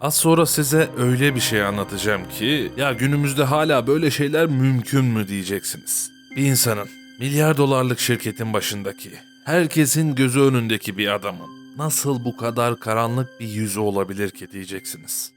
Az sonra size öyle bir şey anlatacağım ki ya günümüzde hala böyle şeyler mümkün mü diyeceksiniz. Bir insanın milyar dolarlık şirketin başındaki, herkesin gözü önündeki bir adamın nasıl bu kadar karanlık bir yüzü olabilir ki diyeceksiniz.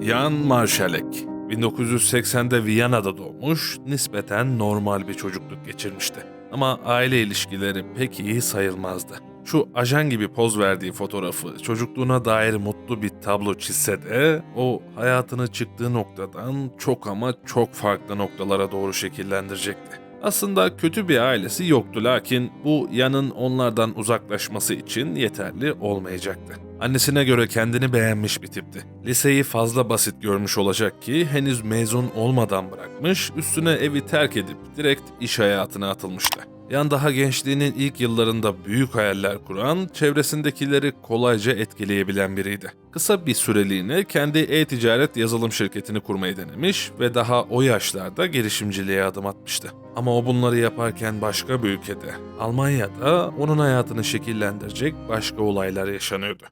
Jan Marschalek 1980'de Viyana'da doğmuş, nispeten normal bir çocukluk geçirmişti. Ama aile ilişkileri pek iyi sayılmazdı. Şu ajan gibi poz verdiği fotoğrafı çocukluğuna dair mutlu bir tablo çizse de o hayatını çıktığı noktadan çok ama çok farklı noktalara doğru şekillendirecekti. Aslında kötü bir ailesi yoktu lakin bu yanın onlardan uzaklaşması için yeterli olmayacaktı. Annesine göre kendini beğenmiş bir tipti. Liseyi fazla basit görmüş olacak ki henüz mezun olmadan bırakmış, üstüne evi terk edip direkt iş hayatına atılmıştı. Yan daha gençliğinin ilk yıllarında büyük hayaller kuran, çevresindekileri kolayca etkileyebilen biriydi. Kısa bir süreliğine kendi e-ticaret yazılım şirketini kurmayı denemiş ve daha o yaşlarda girişimciliğe adım atmıştı. Ama o bunları yaparken başka bir ülkede, Almanya'da onun hayatını şekillendirecek başka olaylar yaşanıyordu.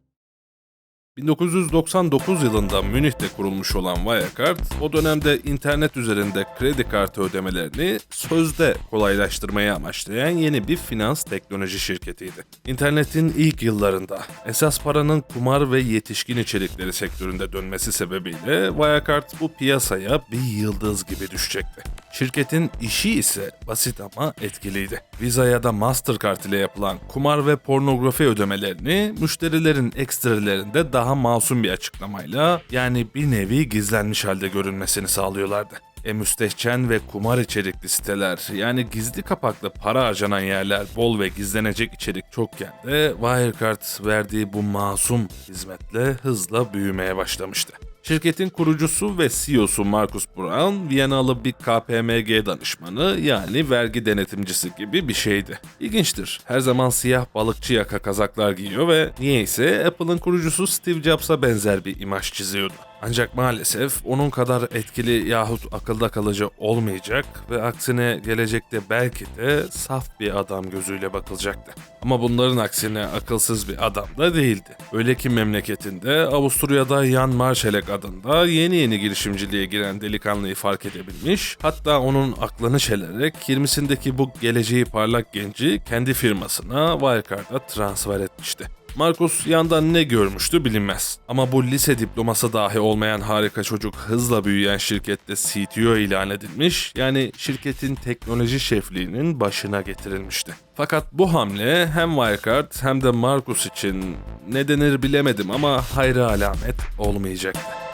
1999 yılında Münih'te kurulmuş olan Wirecard, o dönemde internet üzerinde kredi kartı ödemelerini sözde kolaylaştırmayı amaçlayan yeni bir finans teknoloji şirketiydi. İnternetin ilk yıllarında esas paranın kumar ve yetişkin içerikleri sektöründe dönmesi sebebiyle Wirecard bu piyasaya bir yıldız gibi düşecekti. Şirketin işi ise basit ama etkiliydi. Visa ya da Mastercard ile yapılan kumar ve pornografi ödemelerini müşterilerin ekstrelerinde daha masum bir açıklamayla yani bir nevi gizlenmiş halde görünmesini sağlıyorlardı. E müstehcen ve kumar içerikli siteler yani gizli kapaklı para harcanan yerler bol ve gizlenecek içerik çokken de Wirecard verdiği bu masum hizmetle hızla büyümeye başlamıştı. Şirketin kurucusu ve CEO'su Markus Braun, Viyanalı bir KPMG danışmanı yani vergi denetimcisi gibi bir şeydi. İlginçtir. Her zaman siyah balıkçı yaka kazaklar giyiyor ve niyeyse Apple'ın kurucusu Steve Jobs'a benzer bir imaj çiziyordu. Ancak maalesef onun kadar etkili yahut akılda kalıcı olmayacak ve aksine gelecekte belki de saf bir adam gözüyle bakılacaktı. Ama bunların aksine akılsız bir adam da değildi. Öyle ki memleketinde Avusturya'da Jan Marschalek adında yeni yeni girişimciliğe giren delikanlıyı fark edebilmiş, hatta onun aklını çelerek 20'sindeki bu geleceği parlak genci kendi firmasına Wirecard'a transfer etmişti. Markus yandan ne görmüştü bilinmez. Ama bu lise diploması dahi olmayan harika çocuk hızla büyüyen şirkette CTO ilan edilmiş, yani şirketin teknoloji şefliğinin başına getirilmişti. Fakat bu hamle hem Wirecard hem de Markus için ne denir bilemedim ama hayra alamet olmayacaktı.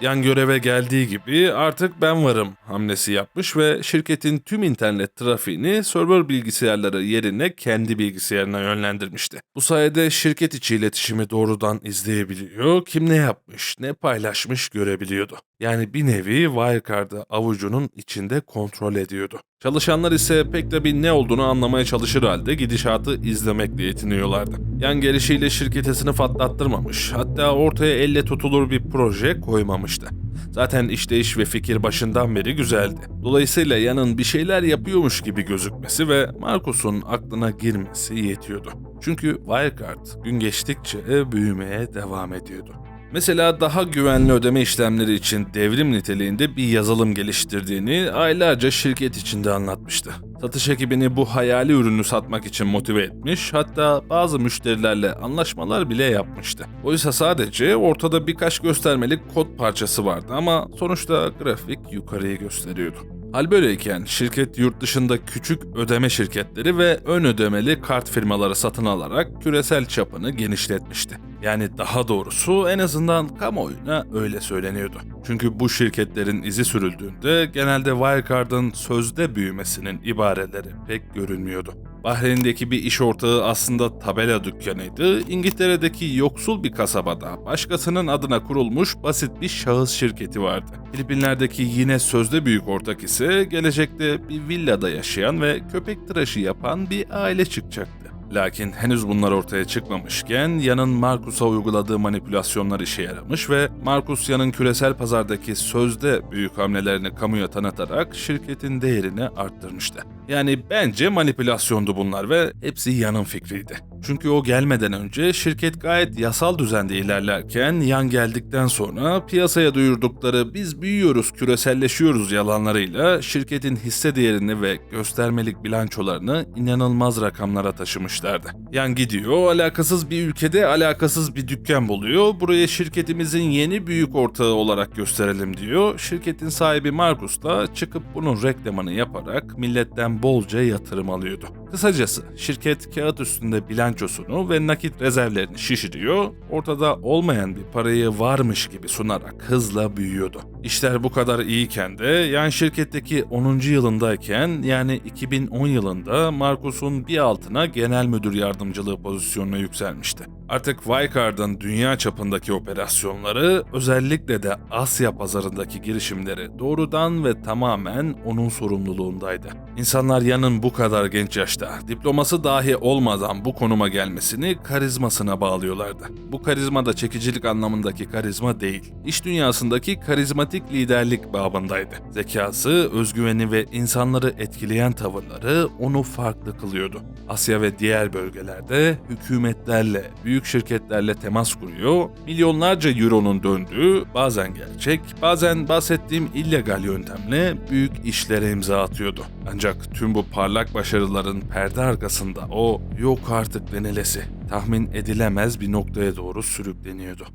Yan göreve geldiği gibi artık ben varım hamlesi yapmış ve şirketin tüm internet trafiğini server bilgisayarları yerine kendi bilgisayarına yönlendirmişti. Bu sayede şirket içi iletişimi doğrudan izleyebiliyor, kim ne yapmış, ne paylaşmış görebiliyordu. Yani bir nevi Wirecard'ı avucunun içinde kontrol ediyordu. Çalışanlar ise pek de bir ne olduğunu anlamaya çalışır halde gidişatı izlemekle yetiniyorlardı. Yan gelişiyle şirkete sınıf atlattırmamış, hatta ortaya elle tutulur bir proje koymamıştı. Zaten işleyiş ve fikir başından beri güzeldi. Dolayısıyla Yan'ın bir şeyler yapıyormuş gibi gözükmesi ve Markus'un aklına girmesi yetiyordu. Çünkü Wirecard gün geçtikçe büyümeye devam ediyordu. Mesela daha güvenli ödeme işlemleri için devrim niteliğinde bir yazılım geliştirdiğini aylarca şirket içinde anlatmıştı. Satış ekibini bu hayali ürünü satmak için motive etmiş, hatta bazı müşterilerle anlaşmalar bile yapmıştı. Oysa sadece ortada birkaç göstermelik kod parçası vardı ama sonuçta grafik yukarıyı gösteriyordu. Hal böyleyken şirket yurt dışında küçük ödeme şirketleri ve ön ödemeli kart firmaları satın alarak küresel çapını genişletmişti. Yani daha doğrusu en azından kamuoyuna öyle söyleniyordu. Çünkü bu şirketlerin izi sürüldüğünde genelde Wirecard'ın sözde büyümesinin ibareleri pek görünmüyordu. Bahreyn'deki bir iş ortağı aslında tabela dükkanıydı. İngiltere'deki yoksul bir kasabada başkasının adına kurulmuş basit bir şahıs şirketi vardı. Filipinler'deki yine sözde büyük ortak ise gelecekte bir villada yaşayan ve köpek tıraşı yapan bir aile çıkacaktı. Lakin henüz bunlar ortaya çıkmamışken Yan'ın Marcus'a uyguladığı manipülasyonlar işe yaramış ve Marcus Yan'ın küresel pazardaki sözde büyük hamlelerini kamuya tanıtarak şirketin değerini arttırmıştı. Yani bence manipülasyondu bunlar ve hepsi Yan'ın fikriydi. Çünkü o gelmeden önce şirket gayet yasal düzende ilerlerken Yan geldikten sonra piyasaya duyurdukları biz büyüyoruz, küreselleşiyoruz yalanlarıyla şirketin hisse değerini ve göstermelik bilançolarını inanılmaz rakamlara taşımışlardı. Yan gidiyor, alakasız bir ülkede alakasız bir dükkan buluyor. Buraya şirketimizin yeni büyük ortağı olarak gösterelim diyor. Şirketin sahibi Markus da çıkıp bunun reklamını yaparak milletten bolca yatırım alıyordu. Kısacası şirket kağıt üstünde bilançosunu ve nakit rezervlerini şişiriyor, ortada olmayan bir parayı varmış gibi sunarak hızla büyüyordu. İşler bu kadar iyiyken de yani şirketteki 10. yılındayken yani 2010 yılında Markus'un bir altına genel müdür yardımcılığı pozisyonuna yükselmişti. Artık Wirecard'ın dünya çapındaki operasyonları özellikle de Asya pazarındaki girişimleri doğrudan ve tamamen onun sorumluluğundaydı. İnsanlar Yan'ın bu kadar genç yaşta diploması dahi olmadan bu konuma gelmesini karizmasına bağlıyorlardı. Bu karizma da çekicilik anlamındaki karizma değil. İş dünyasındaki karizmatik liderlik babındaydı. Zekası, özgüveni ve insanları etkileyen tavırları onu farklı kılıyordu. Asya ve diğer bölgelerde hükümetlerle, büyük şirketlerle temas kuruyor, milyonlarca euronun döndüğü, bazen gerçek, bazen bahsettiğim illegal yöntemle büyük işlere imza atıyordu. Ancak tüm bu parlak başarıların perde arkasında o yok artık denilesi, tahmin edilemez bir noktaya doğru sürükleniyordu.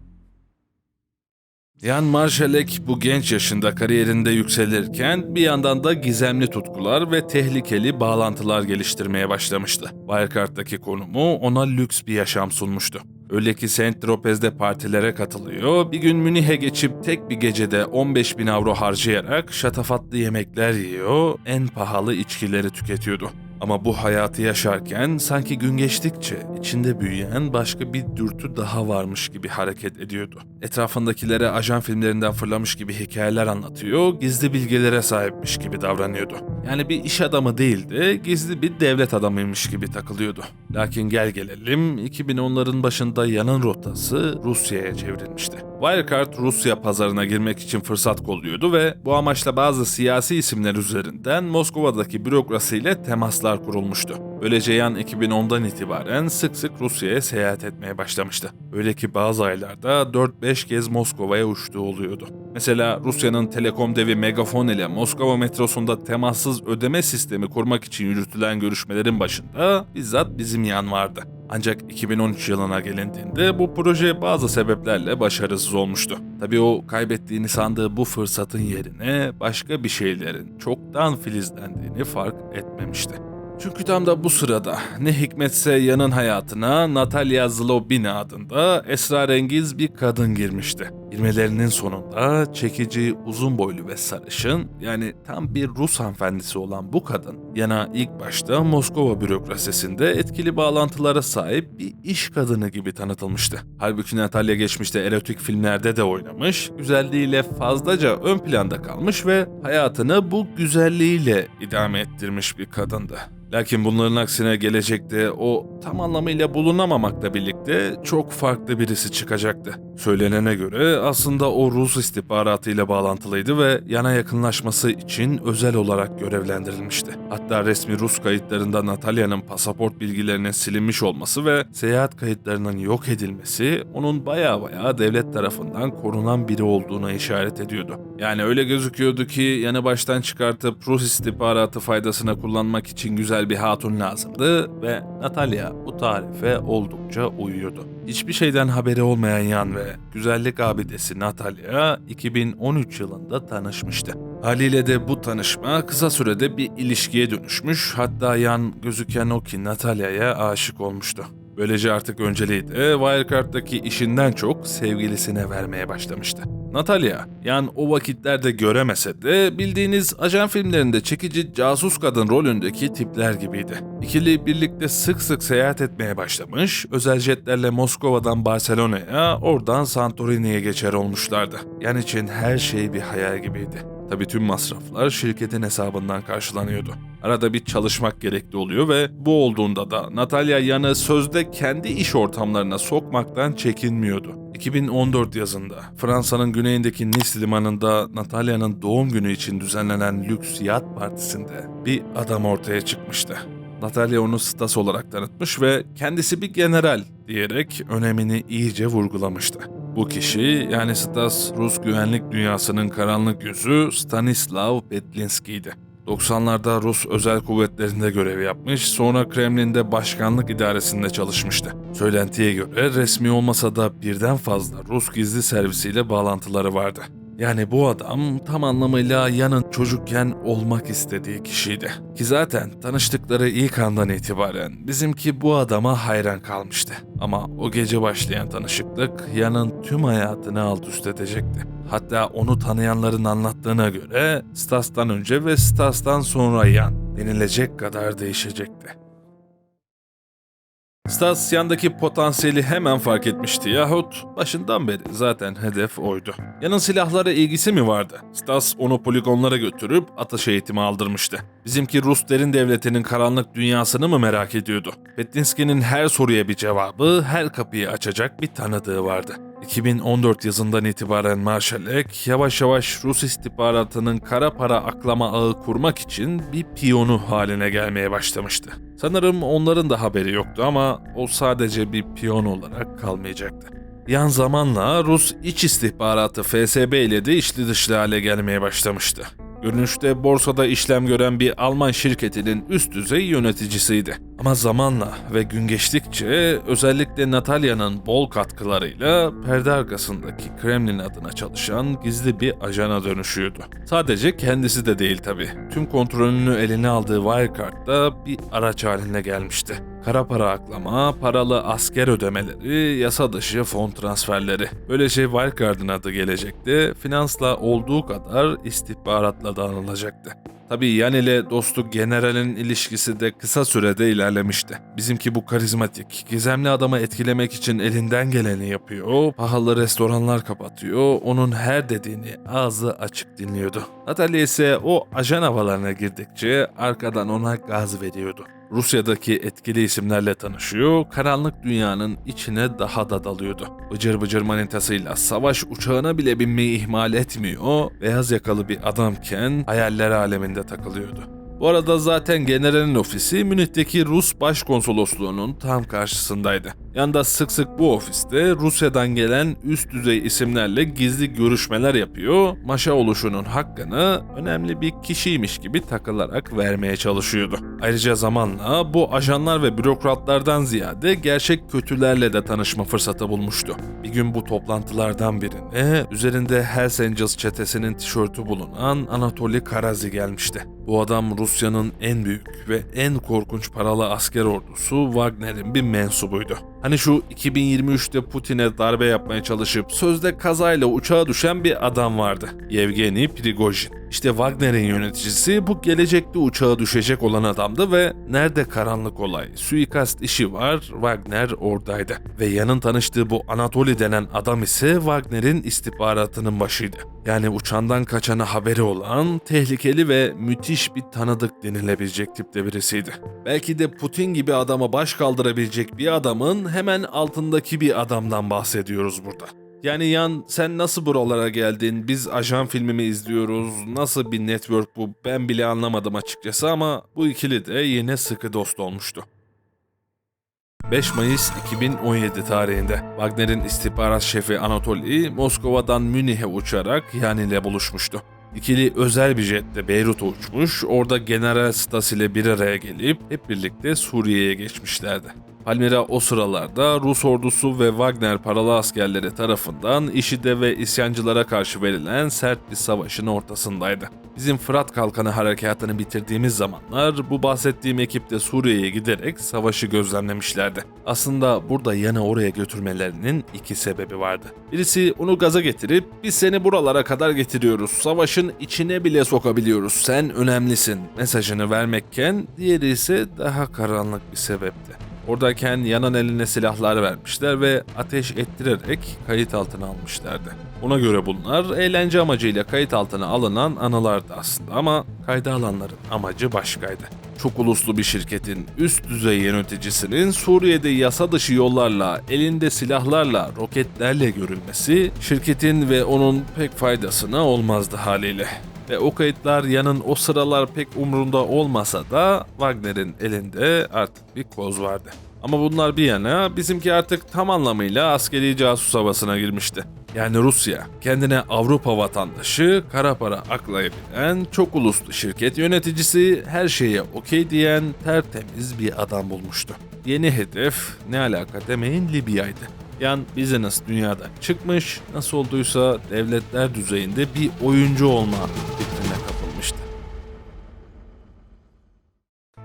Jan Marşalek bu genç yaşında kariyerinde yükselirken bir yandan da gizemli tutkular ve tehlikeli bağlantılar geliştirmeye başlamıştı. Wirecard'daki konumu ona lüks bir yaşam sunmuştu. Öyle ki Saint Tropez'de partilere katılıyor, bir gün Münih'e geçip tek bir gecede 15 bin avro harcayarak şatafatlı yemekler yiyor, en pahalı içkileri tüketiyordu. Ama bu hayatı yaşarken sanki gün geçtikçe içinde büyüyen başka bir dürtü daha varmış gibi hareket ediyordu. Etrafındakilere ajan filmlerinden fırlamış gibi hikayeler anlatıyor, gizli bilgilere sahipmiş gibi davranıyordu. Yani bir iş adamı değildi, gizli bir devlet adamıymış gibi takılıyordu. Lakin gel gelelim 2010'ların başında yanın rotası Rusya'ya çevrilmişti. Wirecard Rusya pazarına girmek için fırsat kolluyordu ve bu amaçla bazı siyasi isimler üzerinden Moskova'daki bürokrasiyle temaslar kurulmuştu. Böylece yan 2010'dan itibaren sık sık Rusya'ya seyahat etmeye başlamıştı. Öyle ki bazı aylarda 4-5 kez Moskova'ya uçtuğu oluyordu. Mesela Rusya'nın telekom devi Megafon ile Moskova metrosunda temassız ödeme sistemi kurmak için yürütülen görüşmelerin başında bizzat bizim yan vardı. Ancak 2013 yılına gelindiğinde bu proje bazı sebeplerle başarısız olmuştu. Tabii o kaybettiğini sandığı bu fırsatın yerine başka bir şeylerin çoktan filizlendiğini fark etmemişti. Çünkü tam da bu sırada ne hikmetse yanın hayatına Natalya Zlobina adında esrarengiz bir kadın girmişti. Girmelerinin sonunda çekici, uzun boylu ve sarışın yani tam bir Rus hanımefendisi olan bu kadın yana ilk başta Moskova bürokrasisinde etkili bağlantılara sahip bir iş kadını gibi tanıtılmıştı. Halbuki Natalya geçmişte erotik filmlerde de oynamış, güzelliğiyle fazlaca ön planda kalmış ve hayatını bu güzelliğiyle idame ettirmiş bir kadındı. Lakin bunların aksine gelecekte o tam anlamıyla bulunamamakla birlikte çok farklı birisi çıkacaktı. Söylenene göre aslında o Rus istihbaratıyla bağlantılıydı ve yana yakınlaşması için özel olarak görevlendirilmişti. Hatta resmi Rus kayıtlarında Natalya'nın pasaport bilgilerinin silinmiş olması ve seyahat kayıtlarının yok edilmesi onun baya baya devlet tarafından korunan biri olduğuna işaret ediyordu. Yani öyle gözüküyordu ki yanı baştan çıkartıp Rus istihbaratı faydasına kullanmak için güzel bir hatun lazımdı ve Natalya bu tarife oldukça uyuyordu. Hiçbir şeyden haberi olmayan Yan ve güzellik abidesi Natalya 2013 yılında tanışmıştı. Haliyle de bu tanışma kısa sürede bir ilişkiye dönüşmüş hatta Yan gözüken o ki Natalya'ya aşık olmuştu. Böylece artık önceliği de Wirecard'daki işinden çok sevgilisine vermeye başlamıştı. Natalya, yani o vakitlerde göremese de bildiğiniz ajan filmlerinde çekici casus kadın rolündeki tipler gibiydi. İkili birlikte sık sık seyahat etmeye başlamış, özel jetlerle Moskova'dan Barcelona'ya, oradan Santorini'ye geçer olmuşlardı. Yan için her şey bir hayal gibiydi. Tabii tüm masraflar şirketin hesabından karşılanıyordu. Arada bir çalışmak gerekli oluyor ve bu olduğunda da Natalya Yan'ı sözde kendi iş ortamlarına sokmaktan çekinmiyordu. 2014 yazında Fransa'nın güneyindeki Nice limanında Natalya'nın doğum günü için düzenlenen lüks yat partisinde bir adam ortaya çıkmıştı. Natalya onu Stas olarak tanıtmış ve kendisi bir general diyerek önemini iyice vurgulamıştı. Bu kişi yani Stas Rus güvenlik dünyasının karanlık yüzü Stanislav Petlinski'ydi. 90'larda Rus özel kuvvetlerinde görev yapmış, sonra Kremlin'de başkanlık idaresinde çalışmıştı. Söylentiye göre resmi olmasa da birden fazla Rus gizli servisiyle bağlantıları vardı. Yani bu adam tam anlamıyla Yan'ın çocukken olmak istediği kişiydi. Ki zaten tanıştıkları ilk andan itibaren bizimki bu adama hayran kalmıştı. Ama o gece başlayan tanışıklık Yan'ın tüm hayatını alt üst edecekti. Hatta onu tanıyanların anlattığına göre Stas'tan önce ve Stas'tan sonra Yan denilecek kadar değişecekti. Stas yandaki potansiyeli hemen fark etmişti yahut başından beri zaten hedef oydu. Yanın silahlara ilgisi mi vardı? Stas onu poligonlara götürüp atış eğitimi aldırmıştı. Bizimki Rus derin devletinin karanlık dünyasını mı merak ediyordu? Petlinski'nin her soruya bir cevabı, her kapıyı açacak bir tanıdığı vardı. 2014 yazından itibaren Marşalek yavaş yavaş Rus istihbaratının kara para aklama ağı kurmak için bir piyonu haline gelmeye başlamıştı. Sanırım onların da haberi yoktu ama o sadece bir piyon olarak kalmayacaktı. Yan zamanla Rus iç istihbaratı FSB ile de içli dışlı hale gelmeye başlamıştı. Görünüşte borsada işlem gören bir Alman şirketinin üst düzey yöneticisiydi. Ama zamanla ve gün geçtikçe özellikle Natalya'nın bol katkılarıyla perde arkasındaki Kremlin adına çalışan gizli bir ajana dönüşüyordu. Sadece kendisi de değil tabi. Tüm kontrolünü eline aldığı Wirecard da bir araç haline gelmişti. Kara para aklama, paralı asker ödemeleri, yasa dışı fon transferleri. Böylece Wirecard'ın adı gelecekti, finansla olduğu kadar istihbaratla da anılacaktı. Tabii Yan ile dostluk generalin ilişkisi de kısa sürede ilerlemişti. Bizimki bu karizmatik, gizemli adamı etkilemek için elinden geleni yapıyor, pahalı restoranlar kapatıyor, onun her dediğini ağzı açık dinliyordu. Natalia ise o ajan havalarına girdikçe arkadan ona gaz veriyordu. Rusya'daki etkili isimlerle tanışıyor, karanlık dünyanın içine daha da dalıyordu. Bıcır bıcır manitasıyla savaş uçağına bile binmeyi ihmal etmiyor, beyaz yakalı bir adamken hayaller aleminde takılıyordu. Bu arada zaten generalin ofisi Münih'teki Rus Başkonsolosluğu'nun tam karşısındaydı. Yanda sık sık bu ofiste Rusya'dan gelen üst düzey isimlerle gizli görüşmeler yapıyor, maşa oluşunun hakkını önemli bir kişiymiş gibi takılarak vermeye çalışıyordu. Ayrıca zamanla bu ajanlar ve bürokratlardan ziyade gerçek kötülerle de tanışma fırsatı bulmuştu. Bir gün bu toplantılardan birine üzerinde Hells Angels çetesinin tişörtü bulunan Anatoly Karazi gelmişti. Bu adam Rusya'nın en büyük ve en korkunç paralı asker ordusu Wagner'in bir mensubuydu. Hani şu 2023'te Putin'e darbe yapmaya çalışıp sözde kazayla uçağa düşen bir adam vardı. Yevgeni Prigojin. İşte Wagner'in yöneticisi bu gelecekte uçağa düşecek olan adamdı ve nerede karanlık olay, suikast işi var Wagner oradaydı. Ve yanın tanıştığı bu Anatoly denen adam ise Wagner'in istihbaratının başıydı. Yani uçandan kaçana haberi olan tehlikeli ve müthiş bir tanıdık denilebilecek tipte birisiydi. Belki de Putin gibi adama baş kaldırabilecek bir adamın hemen altındaki bir adamdan bahsediyoruz burada. Yani Yan sen nasıl buralara geldin? Biz ajan filmimi izliyoruz. Nasıl bir network bu? Ben bile anlamadım açıkçası ama bu ikili de yine sıkı dost olmuştu. 5 Mayıs 2017 tarihinde Wagner'in istihbarat şefi Anatoly Moskova'dan Münih'e uçarak Yan ile buluşmuştu. İkili özel bir jetle Beyrut'a uçmuş, orada General Stas ile bir araya gelip hep birlikte Suriye'ye geçmişlerdi. Palmira o sıralarda Rus ordusu ve Wagner paralı askerleri tarafından IŞİD'e ve isyancılara karşı verilen sert bir savaşın ortasındaydı. Bizim Fırat Kalkanı harekatını bitirdiğimiz zamanlar bu bahsettiğim ekip de Suriye'ye giderek savaşı gözlemlemişlerdi. Aslında burada yana oraya götürmelerinin iki sebebi vardı. Birisi onu gaza getirip biz seni buralara kadar getiriyoruz, savaşın içine bile sokabiliyoruz, sen önemlisin mesajını vermekken diğeri ise daha karanlık bir sebepti. Oradayken yanan eline silahlar vermişler ve ateş ettirerek kayıt altına almışlardı. Ona göre bunlar eğlence amacıyla kayıt altına alınan anılardı aslında ama kayda alanların amacı başkaydı. Çok uluslu bir şirketin üst düzey yöneticisinin Suriye'de yasa dışı yollarla, elinde silahlarla, roketlerle görülmesi şirketin ve onun pek faydasına olmazdı haliyle. Ve o kayıtlar yanın o sıralar pek umrunda olmasa da Wagner'in elinde artık bir koz vardı. Ama bunlar bir yana bizimki artık tam anlamıyla askeri casus havasına girmişti. Yani Rusya kendine Avrupa vatandaşı, kara para aklayabilen, çok uluslu şirket yöneticisi, her şeye okey diyen tertemiz bir adam bulmuştu. Yeni hedef ne alaka demeyin Libya'ydı. Yan business dünyadan çıkmış, nasıl olduysa devletler düzeyinde bir oyuncu olma fikrine kapılmıştı.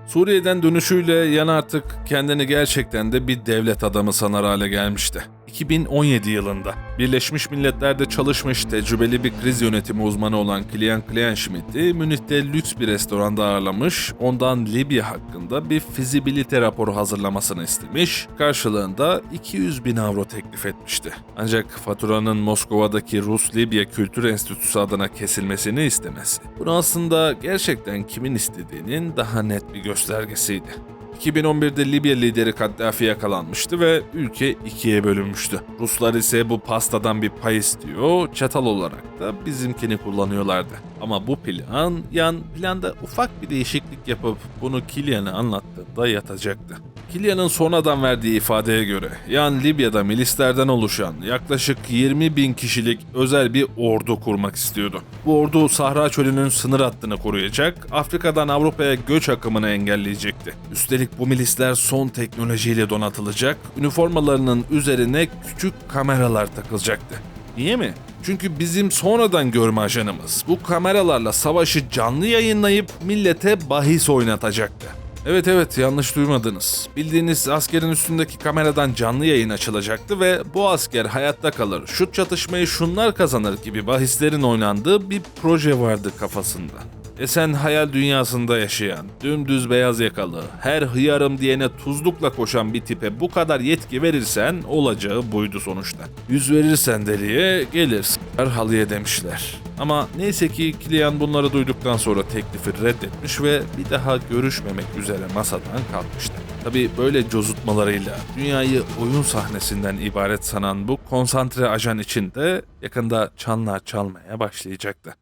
Suriye'den dönüşüyle Yan artık kendini gerçekten de bir devlet adamı sanar hale gelmişti. 2017 yılında Birleşmiş Milletler'de çalışmış tecrübeli bir kriz yönetimi uzmanı olan Kilian Kleinschmidt'i Münih'te lüks bir restoranda ağırlamış, ondan Libya hakkında bir fizibilite raporu hazırlamasını istemiş, karşılığında 200 bin avro teklif etmişti. Ancak faturanın Moskova'daki Rus-Libya Kültür Enstitüsü adına kesilmesini istemesi, bunu aslında gerçekten kimin istediğinin daha net bir göstergesiydi. 2011'de Libya lideri Kaddafi yakalanmıştı ve ülke ikiye bölünmüştü. Ruslar ise bu pastadan bir pay istiyor, çatal olarak da bizimkini kullanıyorlardı. Ama bu plan, yan planda ufak bir değişiklik yapıp bunu Kilian'a anlattığında yatacaktı. Kilian'ın sonradan verdiği ifadeye göre yan Libya'da milislerden oluşan yaklaşık 20 bin kişilik özel bir ordu kurmak istiyordu. Bu ordu Sahra Çölü'nün sınır hattını koruyacak, Afrika'dan Avrupa'ya göç akımını engelleyecekti. Üstelik bu milisler son teknolojiyle donatılacak, üniformalarının üzerine küçük kameralar takılacaktı. Niye mi? Çünkü bizim sonradan görme ajanımız bu kameralarla savaşı canlı yayınlayıp millete bahis oynatacaktı. Evet evet yanlış duymadınız. Bildiğiniz askerin üstündeki kameradan canlı yayın açılacaktı ve bu asker hayatta kalır, şu çatışmayı şunlar kazanır gibi bahislerin oynandığı bir proje vardı kafasında. Esen hayal dünyasında yaşayan, dümdüz beyaz yakalı, her hıyarım diyene tuzlukla koşan bir tipe bu kadar yetki verirsen olacağı buydu sonuçta. Yüz verirsen deliye gelir s**lar halıya demişler. Ama neyse ki Kilian bunları duyduktan sonra teklifi reddetmiş ve bir daha görüşmemek üzere masadan kalkmıştı. Tabi böyle cozutmalarıyla dünyayı oyun sahnesinden ibaret sanan bu konsantre ajan için de yakında çanlar çalmaya başlayacaktı.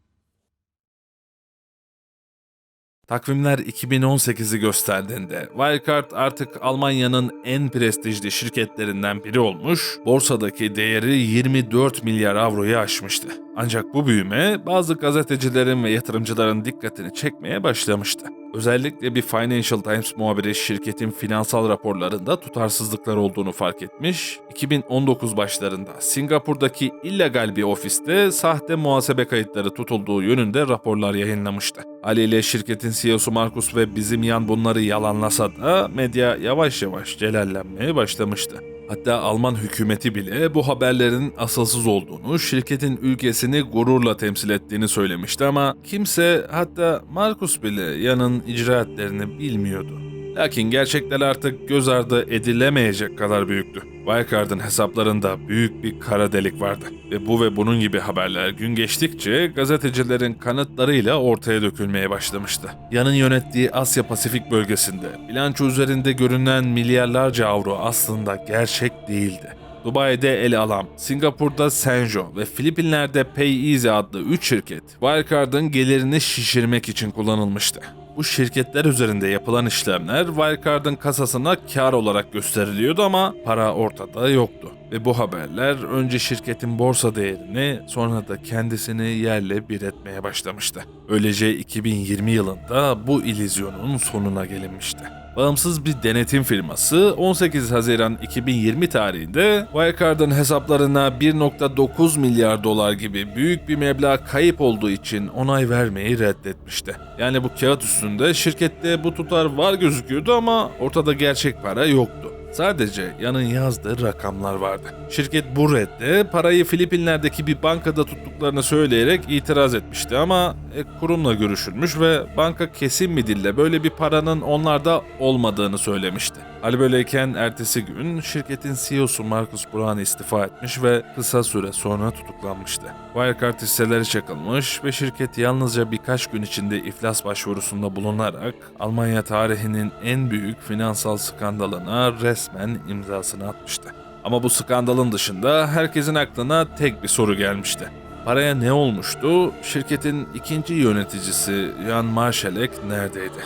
Takvimler 2018'i gösterdiğinde Wirecard artık Almanya'nın en prestijli şirketlerinden biri olmuş, borsadaki değeri 24 milyar avroyu aşmıştı. Ancak bu büyüme bazı gazetecilerin ve yatırımcıların dikkatini çekmeye başlamıştı. Özellikle bir Financial Times muhabiri şirketin finansal raporlarında tutarsızlıklar olduğunu fark etmiş, 2019 başlarında Singapur'daki illegal bir ofiste sahte muhasebe kayıtları tutulduğu yönünde raporlar yayınlamıştı. Haliyle şirketin CEO'su Markus ve bizim yan bunları yalanlasa da medya yavaş yavaş celallenmeye başlamıştı. Hatta Alman hükümeti bile bu haberlerin asılsız olduğunu, şirketin ülkesini gururla temsil ettiğini söylemişti ama kimse hatta Markus bile yanın icraatlerini bilmiyordu. Lakin gerçekler artık göz ardı edilemeyecek kadar büyüktü. Wirecard'ın hesaplarında büyük bir kara delik vardı. Ve bu ve bunun gibi haberler gün geçtikçe gazetecilerin kanıtlarıyla ortaya dökülmeye başlamıştı. Yanın yönettiği Asya Pasifik bölgesinde bilanço üzerinde görünen milyarlarca avro aslında gerçek değildi. Dubai'de El Alam, Singapur'da Senjo ve Filipinler'de PayEasy adlı 3 şirket Wirecard'ın gelirini şişirmek için kullanılmıştı. Bu şirketler üzerinde yapılan işlemler Wirecard'ın kasasına kar olarak gösteriliyordu ama para ortada yoktu. Ve bu haberler önce şirketin borsa değerini sonra da kendisini yerle bir etmeye başlamıştı. Öylece 2020 yılında bu ilizyonun sonuna gelinmişti. Bağımsız bir denetim firması 18 Haziran 2020 tarihinde Wirecard'ın hesaplarına 1.9 milyar dolar gibi büyük bir meblağ kayıp olduğu için onay vermeyi reddetmişti. Yani bu kağıt üstünde şirkette bu tutar var gözüküyordu ama ortada gerçek para yoktu. Sadece yanın yazdığı rakamlar vardı. Şirket bu redde parayı Filipinler'deki bir bankada tuttuklarını söyleyerek itiraz etmişti ama kurumla görüşülmüş ve banka kesin bir dille böyle bir paranın onlarda olmadığını söylemişti. Hal böyleyken ertesi gün şirketin CEO'su Marcus Brown istifa etmiş ve kısa süre sonra tutuklanmıştı. Wirecard hisseleri çakılmış ve şirket yalnızca birkaç gün içinde iflas başvurusunda bulunarak Almanya tarihinin en büyük finansal skandalına resmen imzasını atmıştı. Ama bu skandalın dışında herkesin aklına tek bir soru gelmişti. Paraya ne olmuştu? Şirketin ikinci yöneticisi Jan Marşalek neredeydi?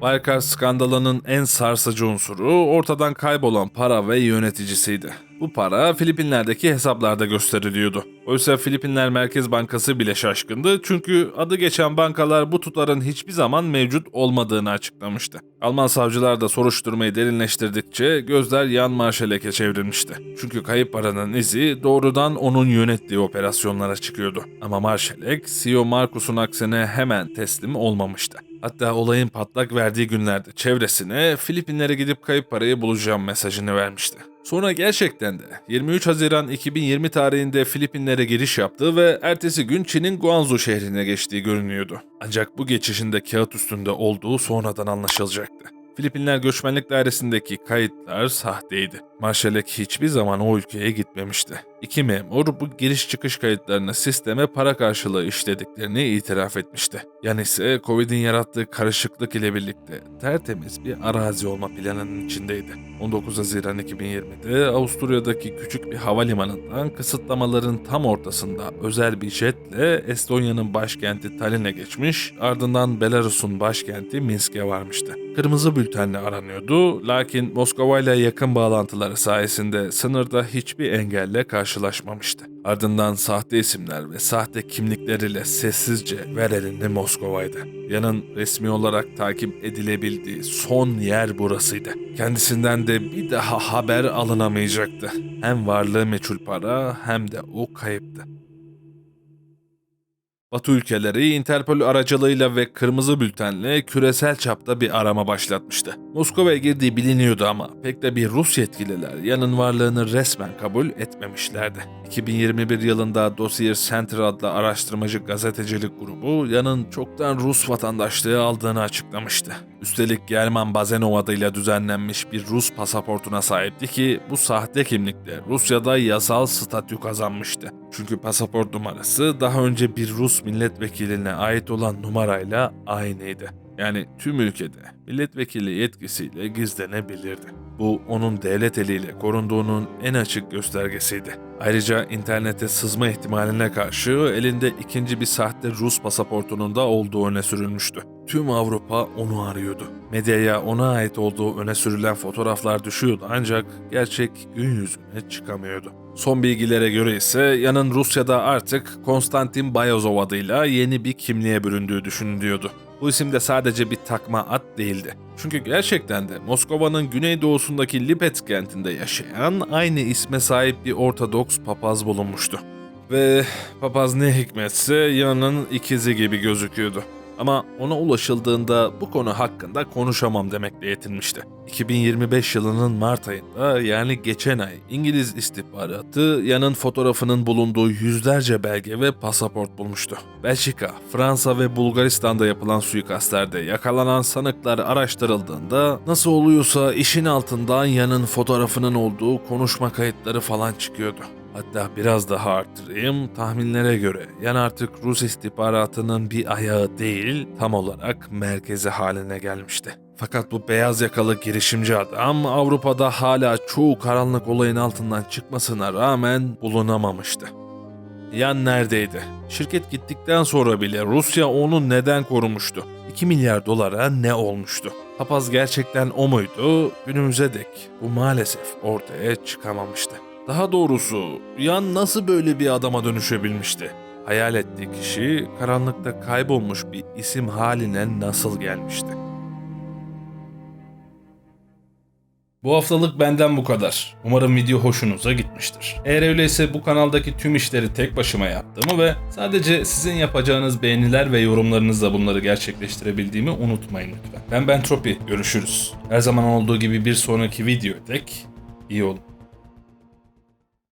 Wirecard skandalının en sarsıcı unsuru ortadan kaybolan para ve yöneticisiydi. Bu para Filipinler'deki hesaplarda gösteriliyordu. Oysa Filipinler Merkez Bankası bile şaşkındı çünkü adı geçen bankalar bu tutarın hiçbir zaman mevcut olmadığını açıklamıştı. Alman savcılar da soruşturmayı derinleştirdikçe gözler Yan Marşalek'e çevrilmişti. Çünkü kayıp paranın izi doğrudan onun yönettiği operasyonlara çıkıyordu. Ama Marşalek, CEO Markus'un aksine hemen teslim olmamıştı. Hatta olayın patlak verdiği günlerde çevresine Filipinlere gidip kayıp parayı bulacağım mesajını vermişti. Sonra gerçekten de 23 Haziran 2020 tarihinde Filipinlere giriş yaptığı ve ertesi gün Çin'in Guangzhou şehrine geçtiği görünüyordu. Ancak bu geçişinde kağıt üstünde olduğu sonradan anlaşılacaktı. Filipinler Göçmenlik Dairesi'ndeki kayıtlar sahteydi. Marşalek hiçbir zaman o ülkeye gitmemişti. İki memur bu giriş çıkış kayıtlarını sisteme para karşılığı işlediklerini itiraf etmişti. Yan ise Covid'in yarattığı karışıklık ile birlikte tertemiz bir arazi olma planının içindeydi. 19 Haziran 2020'de Avusturya'daki küçük bir havalimanından kısıtlamaların tam ortasında özel bir jetle Estonya'nın başkenti Tallinn'e geçmiş, ardından Belarus'un başkenti Minsk'e varmıştı. Kırmızı bültenle aranıyordu lakin Moskova ile yakın bağlantıları sayesinde sınırda hiçbir engelle karşılaşmamıştı. Ardından sahte isimler ve sahte kimlikleriyle sessizce ver elinde Moskova'ydı. Yanın resmi olarak takip edilebildiği son yer burasıydı. Kendisinden de bir daha haber alınamayacaktı. Hem varlığı meçhul para hem de o kayıptı. Batı ülkeleri Interpol aracılığıyla ve kırmızı bültenle küresel çapta bir arama başlatmıştı. Moskova'ya girdiği biliniyordu ama pek de bir Rus yetkililer yanın varlığını resmen kabul etmemişlerdi. 2021 yılında Dossier Center adlı araştırmacı gazetecilik grubu yanın çoktan Rus vatandaşlığı aldığını açıklamıştı. Üstelik German Bazenov adıyla düzenlenmiş bir Rus pasaportuna sahipti ki bu sahte kimlikle Rusya'da yasal statü kazanmıştı. Çünkü pasaport numarası daha önce bir Rus milletvekiline ait olan numarayla aynıydı. Yani tüm ülkede milletvekili yetkisiyle gizlenebilirdi. Bu onun devlet eliyle korunduğunun en açık göstergesiydi. Ayrıca internete sızma ihtimaline karşı elinde ikinci bir sahte Rus pasaportunun da olduğu öne sürülmüştü. Tüm Avrupa onu arıyordu. Medyaya ona ait olduğu öne sürülen fotoğraflar düşüyordu ancak gerçek gün yüzüne çıkamıyordu. Son bilgilere göre ise yanın Rusya'da artık Konstantin Bayazov adıyla yeni bir kimliğe büründüğü düşünülüyordu. Bu isim de sadece bir takma ad değildi. Çünkü gerçekten de Moskova'nın güneydoğusundaki Lipetsk kentinde yaşayan aynı isme sahip bir Ortodoks papaz bulunmuştu. Ve papaz ne hikmetse yanın ikizi gibi gözüküyordu. Ama ona ulaşıldığında bu konu hakkında konuşamam demekle yetinmişti. 2025 yılının Mart ayında yani geçen ay İngiliz istihbaratı yanın fotoğrafının bulunduğu yüzlerce belge ve pasaport bulmuştu. Belçika, Fransa ve Bulgaristan'da yapılan suikastlerde yakalanan sanıklar araştırıldığında nasıl oluyorsa işin altından yanın fotoğrafının olduğu konuşma kayıtları falan çıkıyordu. Hatta biraz daha arttırayım, tahminlere göre yan artık Rus istihbaratının bir ayağı değil, tam olarak merkezi haline gelmişti. Fakat bu beyaz yakalı girişimci adam Avrupa'da hala çoğu karanlık olayın altından çıkmasına rağmen bulunamamıştı. Yan neredeydi? Şirket gittikten sonra bile Rusya onu neden korumuştu? 2 milyar dolara ne olmuştu? Papaz gerçekten o muydu? Günümüze dek bu maalesef ortaya çıkamamıştı. Daha doğrusu Yan nasıl böyle bir adama dönüşebilmişti? Hayal ettiği kişi karanlıkta kaybolmuş bir isim haline nasıl gelmişti? Bu haftalık benden bu kadar. Umarım video hoşunuza gitmiştir. Eğer öyleyse bu kanaldaki tüm işleri tek başıma yaptığımı ve sadece sizin yapacağınız beğeniler ve yorumlarınızla bunları gerçekleştirebildiğimi unutmayın lütfen. Ben Bentropi, görüşürüz. Her zaman olduğu gibi bir sonraki video dek iyi olun.